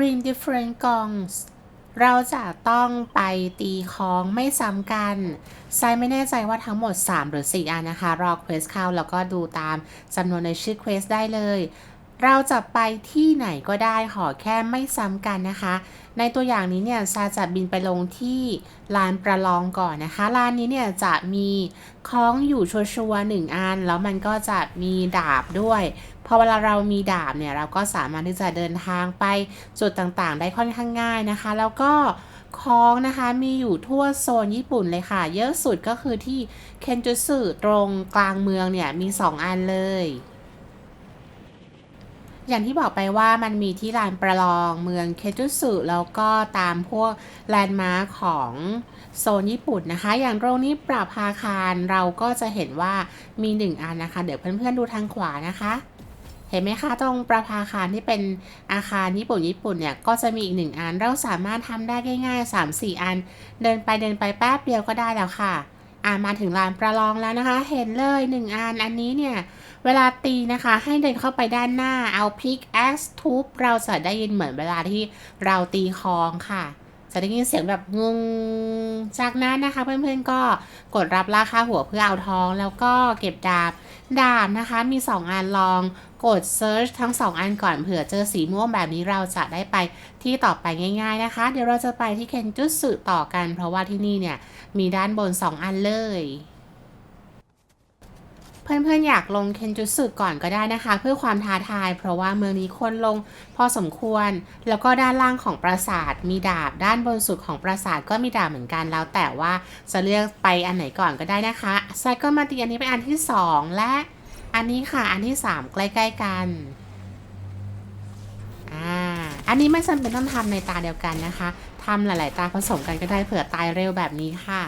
ring different gongs เราจะต้องไปตีของไม่ซ้ำกันไซไม่แน่ใจว่าทั้งหมด 3 หรือ 4 อันนะคะ รอเควสเข้าแล้วก็ดูตามจำนวนในชื่อเควสได้เลย เราจะไปที่ไหนก็ได้ขอแค่ไม่ซ้ำกันนะคะ ในตัวอย่างนี้เนี่ยซาจะบินไปลงที่ลานประลองก่อนนะคะลานนี้เนี่ยจะมีคล้องอยู่ชัวร์ๆหนึ่งอัน แล้วมันก็จะมีดาบด้วยพอเวลาเรามีดาบเนี่ยเราก็สามารถที่จะเดินทางไปจุดต่างๆ ได้ค่อนข้างง่ายนะคะ แล้วก็คล้องนะคะมีอยู่ทั่วโซนญี่ปุ่นเลยค่ะ เยอะสุดก็คือที่เคนจูสึตรงกลางเมืองเนี่ยมี 2 อันเลย อย่างที่บอกไปว่ามันมีที่ลานประลองเมืองเคจุสึแล้วก็ตามพวกแลนด์มาร์คของโซนญี่ปุ่นนะคะ อย่างตรงนี้ปราภาคารเราก็จะเห็นว่ามีหนึ่งอันนะคะ เดี๋ยวเพื่อนๆดูทางขวานะคะเห็นไหมคะตรงประภาคารที่เป็นอาคารญี่ปุ่นญี่ปุ่นเนี่ยก็จะมีอีกหนึ่งอัน เราสามารถทำได้ง่ายๆ 3-4 อัน เดินไปเดินไปแป๊บเดียวก็ได้แล้วค่ะ อ่ามาถึงลานประลองแล้วนะคะ เห็นเลยหนึ่งอันอันนี้เนี่ย เวลาตีนะคะ ให้เดินเข้าไปด้านหน้าเอาพิกแอสทุบเราจะได้ยินเหมือนเวลาที่เราตีคองค่ะ จะได้ยินเสียงแบบงง จากนั้นนะคะ เพื่อนๆก็กดรับราคาหัวเพื่อเอาทอง แล้วก็เก็บดาบ ดาบนะคะมี 2 อันลองกด Search ทั้ง 2 อันก่อนเผื่อเจอสีม่วงแบบนี้เราจะได้ไปที่ต่อไปง่ายๆนะคะ เดี๋ยวเราจะไปที่เคนจุสึต่อกัน เพราะว่าที่นี่เนี่ยมีด้านบน 2 อันเลย เพื่อนๆอยากลงเคนจุสึก่อนก็ได้นะคะ เพื่อความท้าทาย เพราะว่าเมืองนี้คนลงพอสมควร แล้วก็ด้านล่างของปราสาทมีดาบ ด้านบนสุดของปราสาทก็มีดาบเหมือนกันแล้วแต่ว่าจะเลือกไปอันไหนก่อนก็ได้นะคะไซก็มาตีอันนี้เป็นอันที่ 2 และอันนี้ค่ะอันที่ 3 ใกล้ๆกันอ่าอันนี้ไม่จำเป็นต้องทำในตาเดียวกันนะคะทำหลาย ๆ ตาผสมกันก็ได้เผื่อตายเร็วแบบนี้ค่ะ